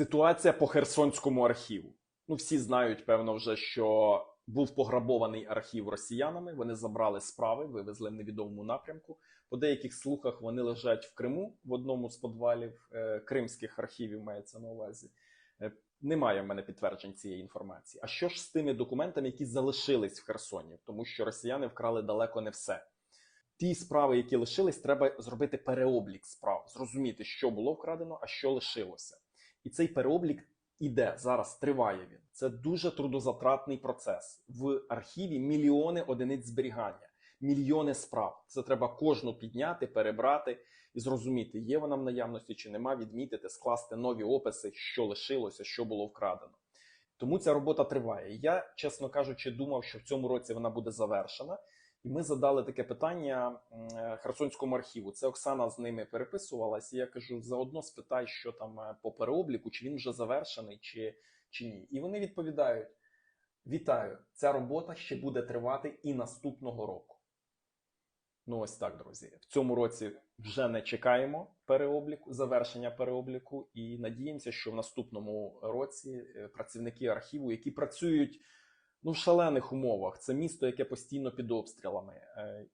Ситуація по Херсонському архіву. Ну, всі знають, певно, вже що був пограбований архів росіянами. Вони забрали справи, вивезли в невідомому напрямку. По деяких слухах вони лежать в Криму в одному з подвалів е, кримських архівів, мається на увазі. Е, Немає в мене підтверджень цієї інформації. А що ж з тими документами, які залишились в Херсоні? Тому що росіяни вкрали далеко не все. Ті справи, які лишились, треба зробити переоблік справ, зрозуміти, що було вкрадено, а що лишилося. І цей переоблік іде зараз, триває він. Це дуже трудозатратний процес. В архіві мільйони одиниць зберігання, мільйони справ. Це треба кожну підняти, перебрати і зрозуміти, є вона в наявності чи нема, відмітити, скласти нові описи, що лишилося, що було вкрадено. Тому ця робота триває. Я, чесно кажучи, думав, що в цьому році вона буде завершена. І ми задали таке питання е, Херсонському архіву. Це Оксана з ними переписувалась. І я кажу: заодно спитай, що там е, по переобліку, чи він вже завершений, чи, чи ні. І вони відповідають: Вітаю! Ця робота ще буде тривати і наступного року. Ну, ось так, друзі. В цьому році вже не чекаємо переобліку, завершення переобліку, і надіємося, що в наступному році е, працівники архіву, які працюють ну, в шалених умовах, це місто, яке постійно під обстрілами. е,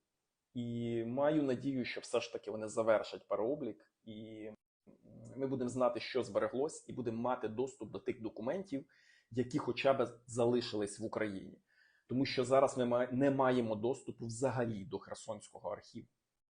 І маю надію, що все ж таки вони завершать переоблік, і ми будемо знати, що збереглось, і будемо мати доступ до тих документів, які хоча б залишились в Україні. Тому що зараз ми не маємо доступу взагалі до Херсонського архіву.